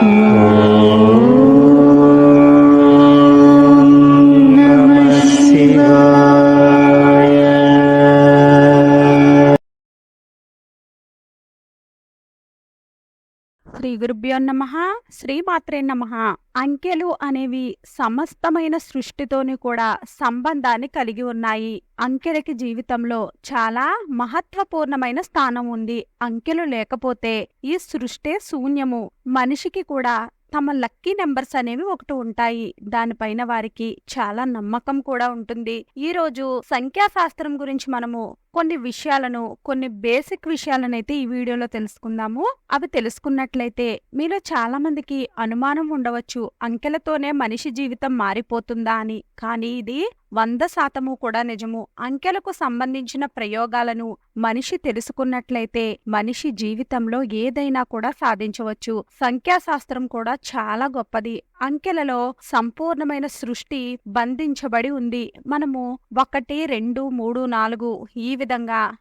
నమః శ్రీ గురుభ్యో నమ శ్రీమాత్రే నమ. అంకెలు అనేవి సమస్తమైన సృష్టితోని కూడా సంబంధాన్ని కలిగి ఉన్నాయి. అంకెలకి జీవితంలో చాలా మహత్వపూర్ణమైన స్థానం ఉంది. అంకెలు లేకపోతే ఈ సృష్టే శూన్యము. మనిషికి కూడా తమ లక్కీ నెంబర్స్ అనేవి ఒకటి ఉంటాయి. దానిపైన వారికి చాలా నమ్మకం కూడా ఉంటుంది. ఈ రోజు సంఖ్యాశాస్త్రం గురించి మనము కొన్ని విషయాలను కొన్ని బేసిక్ విషయాలనైతే ఈ వీడియోలో తెలుసుకుందాము. అవి తెలుసుకున్నట్లయితే మీలో చాలా మందికి అనుమానం ఉండవచ్చు. అంకెలతోనే మనిషి జీవితం మారిపోతుందా అని. కానీ ఇది వంద శాతము కూడా నిజము. అంకెలకు సంబంధించిన ప్రయోగాలను మనిషి తెలుసుకున్నట్లయితే మనిషి జీవితంలో ఏదైనా కూడా సాధించవచ్చు. సంఖ్యాశాస్త్రం కూడా చాలా గొప్పది. అంకెలలో సంపూర్ణమైన సృష్టి బంధించబడి ఉంది. మనము ఒకటి రెండు మూడు నాలుగు ఈ విధంగా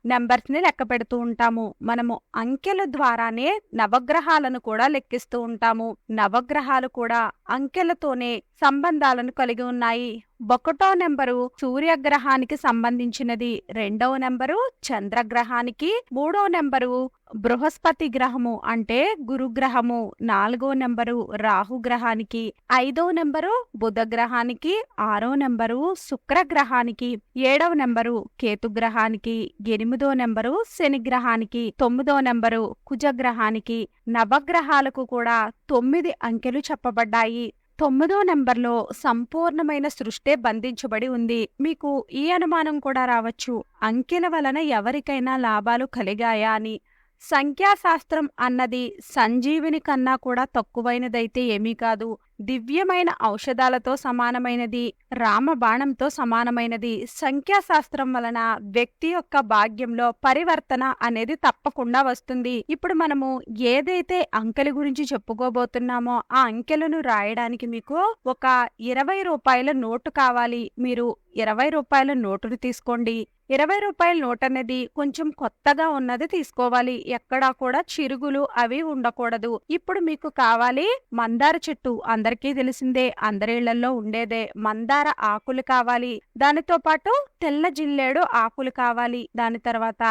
నెంబర్స్ని లెక్క పెడుతూ ఉంటాము. మనము అంకెల ద్వారానే నవగ్రహాలను కూడా లెక్కిస్తూ ఉంటాము. నవగ్రహాలు కూడా అంకెలతోనే సంబంధాలను కలిగి ఉన్నాయి. ఒకటో నెంబరు సూర్యగ్రహానికి సంబంధించినది రెండవ నెంబరు చంద్రగ్రహానికి మూడో నెంబరు బృహస్పతి గ్రహము అంటే గురుగ్రహము నాలుగో నెంబరు రాహుగ్రహానికి ఐదో నెంబరు బుధ గ్రహానికి ఆరో నెంబరు శుక్రగ్రహానికి ఏడవ నెంబరు కేతుగ్రహానికి ఎనిమిదో నెంబరు శనిగ్రహానికి తొమ్మిదో నెంబరు కుజగ్రహానికి నవగ్రహాలకు కూడా తొమ్మిది అంకెలు చెప్పబడ్డాయి. తొమ్మిదో నెంబర్లో సంపూర్ణమైన సృష్టే బంధించబడి ఉంది. మీకు ఈ అనుమానం కూడా రావచ్చు. అంకెల వలన ఎవరికైనా లాభాలు కలిగాయా అని. సంఖ్యాశాస్త్రం అన్నది సంజీవిని కన్నా కూడా తక్కువైనదైతే ఏమీ కాదు. దివ్యమైన ఔషధాలతో సమానమైనది రామబాణంతో సమానమైనది. సంఖ్యాశాస్త్రం వలన వ్యక్తి యొక్క భాగ్యంలో పరివర్తన అనేది తప్పకుండా వస్తుంది. ఇప్పుడు మనము ఏదైతే అంకెల గురించి చెప్పుకోబోతున్నామో ఆ అంకెలను రాయడానికి మీకు ఒక ఇరవై రూపాయల నోటు కావాలి. మీరు ఇరవై రూపాయల నోటును తీసుకోండి. ఇరవై రూపాయల నోట్ అనేది కొంచెం కొత్తగా ఉన్నది తీసుకోవాలి. ఎక్కడా కూడా చిరుగులు అవి ఉండకూడదు. ఇప్పుడు మీకు కావాలి మందార చెట్టు. అందరికీ తెలిసిందే అందరిళ్ళలో ఉండేదే. మందార ఆకులు కావాలి. దానితో పాటు తెల్ల జిల్లేడు ఆకులు కావాలి. దాని తర్వాత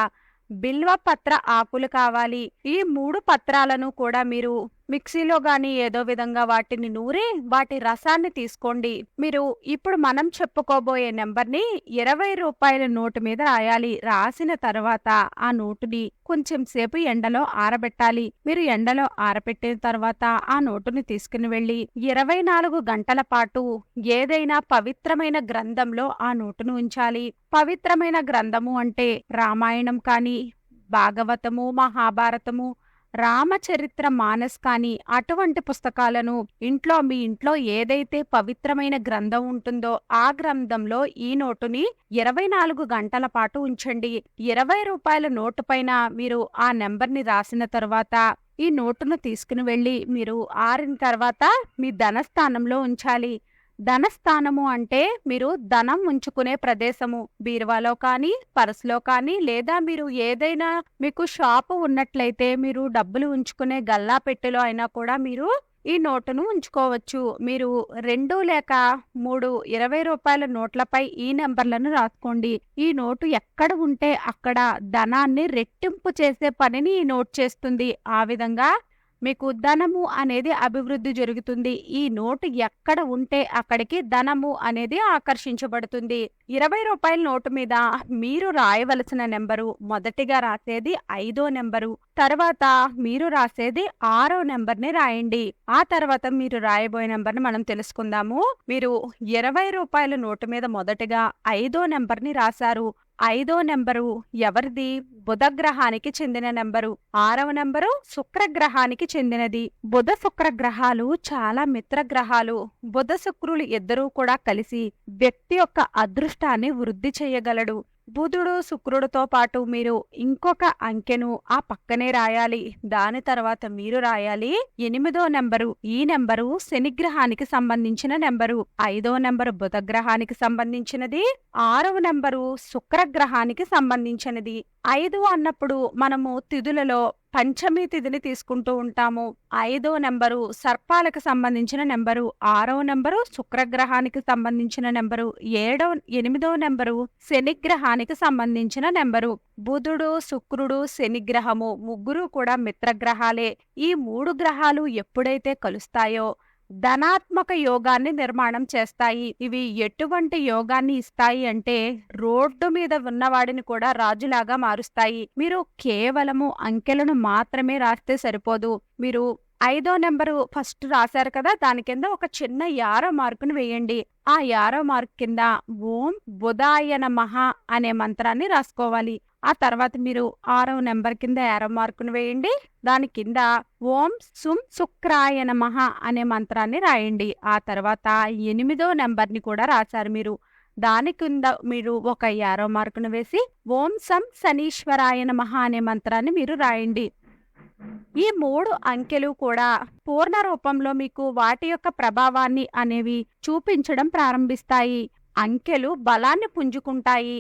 బిల్వ పత్ర ఆకులు కావాలి. ఈ మూడు పత్రాలను కూడా మీరు మిక్సీలో గాని ఏదో విధంగా వాటిని నూరి వాటి రసాన్ని తీసుకోండి. మీరు ఇప్పుడు మనం చెప్పుకోబోయే నెంబర్ని ఇరవై రూపాయల నోటు మీద రాయాలి. రాసిన తర్వాత ఆ నోటుని కొంచెం సేపు ఎండలో ఆరబెట్టాలి. మీరు ఎండలో ఆరబెట్టిన తర్వాత ఆ నోటుని తీసుకుని వెళ్ళి ఇరవై నాలుగు గంటల పాటు ఏదైనా పవిత్రమైన గ్రంథంలో ఆ నోటును ఉంచాలి. పవిత్రమైన గ్రంథము అంటే రామాయణం కానీ భాగవతము మహాభారతము రామచరిత్ర మానస్ కానీ అటువంటి పుస్తకాలను ఇంట్లో మీ ఇంట్లో ఏదైతే పవిత్రమైన గ్రంథం ఉంటుందో ఆ గ్రంథంలో ఈ నోటుని ఇరవై నాలుగు గంటల పాటు ఉంచండి. ఇరవై రూపాయల నోటు పైన మీరు ఆ నెంబర్ని రాసిన తర్వాత ఈ నోటును తీసుకుని వెళ్ళి మీరు ఆరిన తర్వాత మీ ధనస్థానంలో ఉంచాలి. ధనస్థానము అంటే మీరు ధనం ఉంచుకునే ప్రదేశము బీరువాలో కానీ పర్సులో కానీ లేదా మీరు ఏదైనా మీకు షాపు ఉన్నట్లయితే మీరు డబ్బులు ఉంచుకునే గల్లా పెట్టెలో అయినా కూడా మీరు ఈ నోటును ఉంచుకోవచ్చు. మీరు రెండు లేక మూడు ఇరవై రూపాయల నోట్లపై ఈ నెంబర్లను రాసుకోండి. ఈ నోటు ఎక్కడ ఉంటే అక్కడ ధనాన్ని రెట్టింపు చేసే పనిని ఈ నోట్ చేస్తుంది. ఆ విధంగా మీకు ధనము అనేది అభివృద్ధి జరుగుతుంది. ఈ నోటు ఎక్కడ ఉంటే అక్కడికి ధనము అనేది ఆకర్షించబడుతుంది. ఇరవై రూపాయల నోటు మీద మీరు రాయవలసిన నెంబరు మొదటిగా రాసేది ఐదో నెంబరు. తర్వాత మీరు రాసేది ఆరో నెంబర్ని రాయండి. ఆ తర్వాత మీరు రాయబోయే నెంబర్ని మనం తెలుసుకుందాము. మీరు ఇరవై రూపాయల నోటు మీద మొదటగా ఐదో నెంబర్ని రాశారు. ఐదో నెంబరు ఎవరిది? బుధగ్రహానికి చెందిన నెంబరు. ఆరవ నెంబరు శుక్రగ్రహానికి చెందినది. బుధ శుక్రగ్రహాలు చాలా మిత్రగ్రహాలు. బుధ శుక్రులు ఇద్దరూ కూడా కలిసి వ్యక్తి యొక్క అదృష్టాన్ని వృద్ధి చేయగలడు. బుధుడు శుక్రుడితో పాటు మీరు ఇంకొక అంకెను ఆ పక్కనే రాయాలి. దాని తర్వాత మీరు రాయాలి. ఎనిమిదో నెంబరు ఈ నెంబరు శనిగ్రహానికి సంబంధించిన నెంబరు. ఐదో నెంబరు బుధగ్రహానికి సంబంధించినది. ఆరవ నెంబరు శుక్రగ్రహానికి సంబంధించినది. ఐదు అన్నప్పుడు మనము తిథులలో పంచమి తిథిని తీసుకుంటూ ఉంటాము. ఐదో నెంబరు సర్పాలకు సంబంధించిన నెంబరు ఆరో నెంబరు శుక్రగ్రహానికి సంబంధించిన నెంబరు ఏడో ఎనిమిదో నెంబరు శనిగ్రహానికి సంబంధించిన నెంబరు. బుధుడు శుక్రుడు శనిగ్రహము ముగ్గురు కూడా మిత్రగ్రహాలే. ఈ మూడు గ్రహాలు ఎప్పుడైతే కలుస్తాయో ధనాత్మక యోగాన్ని నిర్మాణం చేస్తాయి. ఇవి ఎటువంటి యోగాన్ని ఇస్తాయి అంటే రోడ్డు మీద ఉన్నవాడిని కూడా రాజులాగా మారుస్తాయి. మీరు కేవలము అంకెలను మాత్రమే రాస్తే సరిపోదు. మీరు ఐదో నెంబరు ఫస్ట్ రాశారు కదా దాని కింద ఒక చిన్న యారో మార్కును వేయండి. ఆ యారో మార్క్ కింద ఓం బుధాయ నమః అనే మంత్రాన్ని రాసుకోవాలి. ఆ తర్వాత మీరు ఆరవ నెంబర్ కింద యారో మార్కును వేయండి. దాని కింద ఓం సుం శుక్రాయ నమః అనే మంత్రాన్ని రాయండి. ఆ తర్వాత ఎనిమిదో నెంబర్ని కూడా రాశారు మీరు. దాని కింద మీరు ఒక యారో మార్కును వేసి ఓం సం శనీశ్వరాయ నమః అనే మంత్రాన్ని మీరు రాయండి. ఈ మూడు అంకెలు కూడా పూర్ణ రూపంలో మీకు వాటి యొక్క ప్రభావాన్ని అనేవి చూపించడం ప్రారంభిస్తాయి. అంకెలు బలాన్ని పుంజుకుంటాయి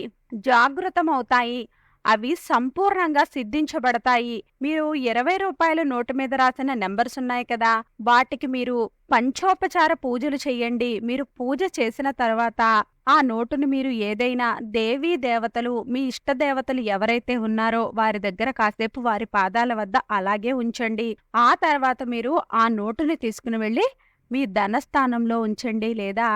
జాగృతమవుతాయి. అవి సంపూర్ణంగా సిద్ధించబడతాయి. మీరు ఇరవై రూపాయల నోటు మీద రాసిన నెంబర్స్ ఉన్నాయి కదా వాటికి మీరు పంచోపచార పూజలు చెయ్యండి మీరు పూజ చేసిన తర్వాత ఆ నోటును మీరు ఏదైనా దేవీ దేవతలు మీ ఇష్ట దేవతలు ఎవరైతే ఉన్నారో వారి దగ్గర కాసేపు వారి పాదాల వద్ద అలాగే ఉంచండి. ఆ తర్వాత మీరు ఆ నోటుని తీసుకుని వెళ్ళి మీ ధనస్థానంలో ఉంచండి లేదా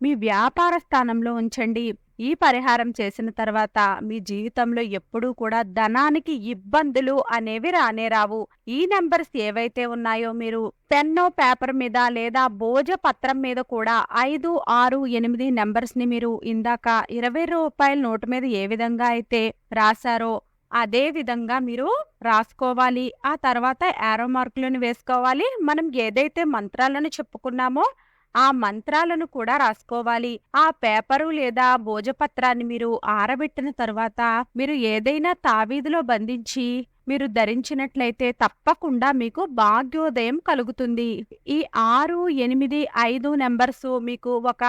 మీ వ్యాపార స్థానంలో ఉంచండి. ఈ పరిహారం చేసిన తర్వాత మీ జీవితంలో ఎప్పుడూ కూడా ధనానికి ఇబ్బందులు అనేవి రానే రావు. ఈ నెంబర్స్ ఏవైతే ఉన్నాయో మీరు పెన్నో పేపర్ మీద లేదా భోజ పత్రం మీద కూడా ఐదు ఆరు ఎనిమిది నెంబర్స్ని మీరు ఇందాక ఇరవై రూపాయల నోటు మీద ఏ విధంగా అయితే రాశారో అదే విధంగా మీరు రాసుకోవాలి. ఆ తర్వాత యారో మార్కులను వేసుకోవాలి. మనం ఏదైతే మంత్రాలను చెప్పుకున్నామో ఆ మంత్రాలను కూడా రాసుకోవాలి. ఆ పేపరు లేదా భోజపత్రాన్ని మీరు ఆరబెట్టిన తర్వాత మీరు ఏదైనా తావీదులో బంధించి మీరు ధరించినట్లయితే తప్పకుండా మీకు భాగ్యోదయం కలుగుతుంది. ఈ ఆరు ఎనిమిది ఐదు నెంబర్స్ మీకు ఒక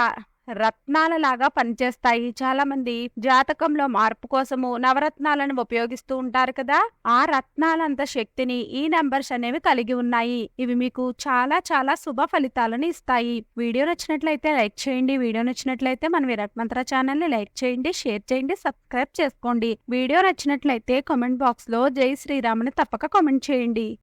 రత్నాలలాగా పనిచేస్తాయి. చాలా మంది జాతకంలో మార్పు కోసము నవరత్నాలను ఉపయోగిస్తూ ఉంటారు కదా. ఆ రత్నాలంత శక్తిని ఈ నెంబర్స్ అనేవి కలిగి ఉన్నాయి. ఇవి మీకు చాలా చాలా శుభ ఫలితాలను ఇస్తాయి. వీడియో నచ్చినట్లయితే లైక్ చేయండి. వీడియో నచ్చినట్లయితే మన విరాట్ మంత్ర ఛానల్ని లైక్ చేయండి షేర్ చేయండి సబ్స్క్రైబ్ చేసుకోండి. వీడియో నచ్చినట్లయితే కామెంట్ బాక్స్లో జై శ్రీరాముని తప్పక కామెంట్ చేయండి.